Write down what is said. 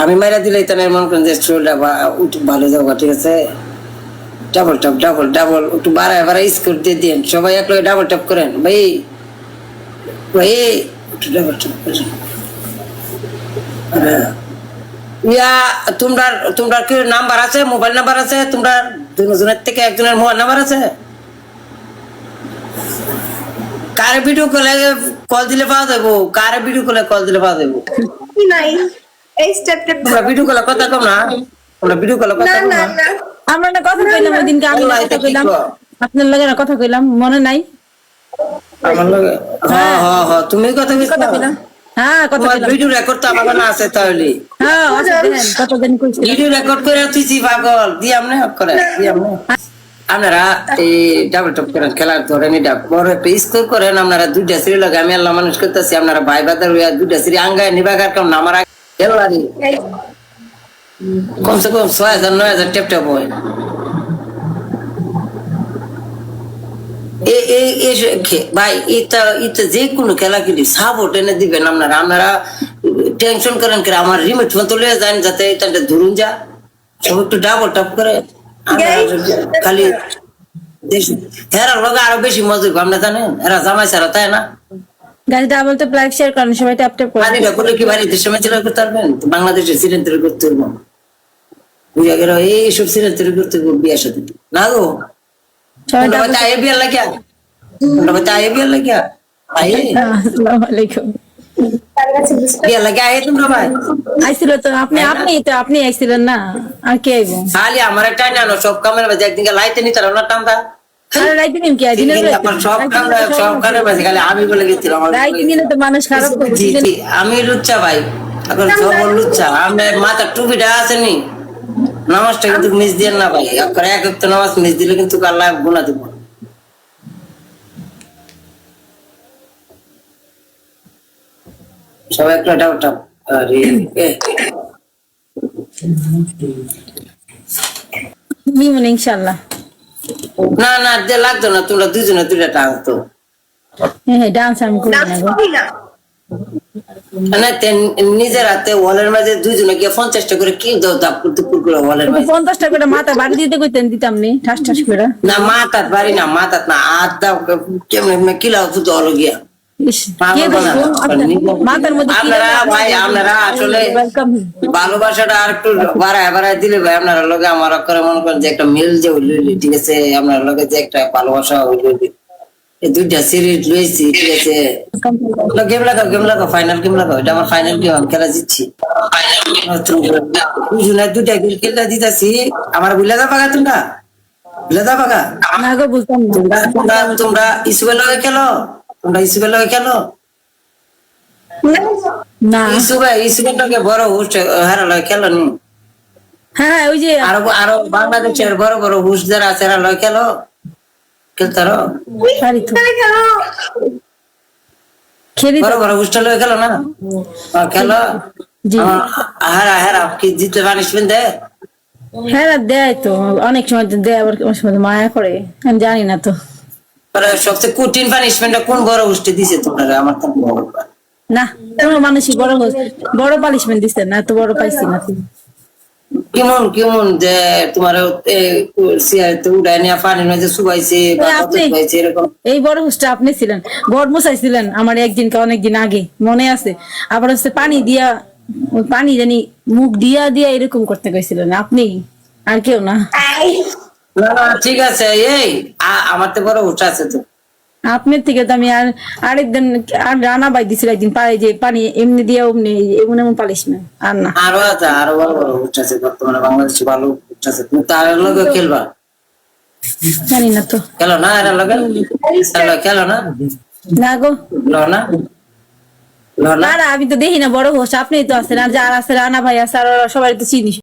আমি মাইরা দিলে তাহলে মনে করেন যে শরীরটা ভালো যাব ঠিক আছে? ডাবল টপ ডাবল ডাবল একটু বাড়ায় বাড়ায় স্কোর দিয়ে দিন সবাই এক ডাবল টপ করেন। ভাই ভাই, একটু ডাবল টপ করেন। তোমরা তোমরা কি নাম্বার আছে? মোবাইল নাম্বার আছে? তোমরা দুজনের থেকে একজনের মোবাইল নাম্বার আছে? কারে ভিডিও কলে কল দিলে পাওয়া যাব কারে ভিডিও কলে কল দিলে পাওয়া যাব নাই। এই তোমরা ভিডিও কলে কথা কম না। তোমরা ভিডিও কলে কথা না কম আমরা না কথা কইলাম ওই দিনকে আমি কথা কইলাম। আপনার লগে না কথা কইলাম মনে নাই? আমার লগে? হ্যাঁ। হ্যাঁ হ্যাঁ তুমি কথা কথা কইলাম হ্যাঁ কথা কইলাম। ভিডিও রেকর্ড তো আমার না আছে তাহলে। হ্যাঁ আচ্ছা কতদিন কইছি। ভিডিও রেকর্ড করে তুইছি পাগল। দি আমনে করে দি আমনে আপনারা এই ডাবল টপ করেন খেলার ধরেন এটা বড় একটা স্কোর করেন আপনারা দুইটা সিঁড়ি লাগে আমি আল্লাহ মানুষ করতেছি আপনারা ভাই বাদার হইয়া দুইটা সিঁড়ি আঙ্গায় নিবাগার কাম না আমার খেলারি এই। কমসে কম ছয় হাজার নয় হাজার টেপ টেপ হয় ভাই এটা এটা যে কোনো খেলা খেলি সাপোর্ট এনে দিবেন আপনারা। আপনারা টেনশন করেন করে আমার রিমোট ফোন তুলে যান যাতে এটা ধরুন যা। সব একটু ডাবল টপ করে খালি হেরার লগে আরও বেশি মজুর আমরা জানেন? এরা জামাই সারা তাই না? শেয়ার করেন সবাই ট্যাপ ট্যাপ করেন পানিটা করলে কি বাড়িতে সময় ছিল করতে পারবেন? তো বাংলাদেশে করতে পারব বুঝা গেল এইসব সিলেন্ডার করতে হবে বিয়ের সাথে। না গো। সবাই আয়ে বিয়ার লাগিয়া। বাচ্চা আয়ে বিয়ার লাগিয়া। আয়ে আসসালামু আলাইকুম। তার কাছে বুঝতে বিয়ার লাগিয়া আয়ে তোমরা ভাই। আইছিল তো আপনি আপনি তো আপনি আইছিলেন না। আর কে আইব? খালি আমার একটা জানো সব কামের মাঝে একদিন লাইতে নিতে না টান্দা আমি বলে গেছিলাম মানুষ খারাপ আমি লুচ্চা ভাই। এখন সব লুচ্চা। মাথার টুপিটা আসেনি নামাজটা কিন্তু মিস দিয়ে না ভাই। এক একটা নামাজ মিস দিলে কিন্তু আল্লাহ গুণা দিব সবাই একটা ডাউট আরে ইনশাআল্লাহ। না না যে লাগতো না তোমরা দুজনে দুটা টাকা তো হ্যাঁ হ্যাঁ ডান্স আমি করি না। না না নিজের হাতে ওয়ালের মাঝে দুজনে গিয়ে পঞ্চাশটা করে কি দাও করে ওয়ালের মাঝে। মাথা বাড়ি দিতে কইতেন দিতাম নি ঠাস ঠাস করে। না মাথাত বাড়ি না মাথাত না হাত দাও কেমন কিলাও তো হলো গিয়া। ভালোবাসাটা আর একটু বাড়ায় বাড়ায় দিলে ভাই আপনারা আমার করে মনে করেন যে একটা মিল যে হইল ঠিক আছে? আপনার লগে যে একটা ভালোবাসা হইল এই দুইটা সিরিজ লইছি ঠিক আছে? গেম লাগাও গেম লাগাও ফাইনাল গেম লাগাও এটা আমার ফাইনাল গেম আমি খেলা জিতছি। দুজনে দুইটা গেম খেলতে দিতেছি। আমার বুঝলে দা তোমরা? বুঝলে ইসুবের লগে খেলো? তোমরা ইসুবের লগে খেলো না। লগে বড় হুস্ট হারা লগে খেলো নি? হ্যাঁ ওই যে আরও আরও বাংলাদেশের বড় বড় যারা আছে লগে খেলো? খেলতারো? কেন বড় বড় হুস্টা লগে খেলো না? খেলো? হারা হারা কি পানিশমেন্ট দেয়? হ্যাঁ দেয় তো অনেক সময় দেয় আবার অনেক সময় মায়া করে আমি জানি না তো। সবচেয়ে কঠিন পানিশমেন্টটা কোন বড় হুস্টে দিছে তোমরা? আমার তো না। মানুষই বড় বড় পালিশমেন্ট দিচ্ছে না এত বড় পাইছি না। কেমন কেমন যে তোমার উড়াই নিয়ে পানি নয় যে শুকাইছে এরকম। এই বড় হোস্টটা আপনি ছিলেন বড় মশাই ছিলেন আমার একদিনকে অনেকদিন আগে মনে আছে। আবার হচ্ছে পানি দিয়া পানি জানি মুখ দিয়া দিয়া এরকম করতে গেছিলেন আপনি? আর কেউ না। না না ঠিক আছে এই আমার তো বড় হুশ আছে তো। আপনার থেকে তো আমি আর আরেকদিন আর রানা বাই দিছিল একদিন পারে যে পানি এমনি দিয়া অমনি এমন এমন পালিশমেন্ট আর না। আরও আছে আরও বড় বড় হুশ আছে বর্তমানে বাংলাদেশে ভালো আছে। তুমি তার লগে খেলবা? জানি না তো। খেলো না এরা লগে? খেলো না? না গো। না? না? না না আমি তো দেখি না বড় হোস আপনি তো আছেন আর যার আছে রানা ভাই আছে আর সবাই তো চিনি।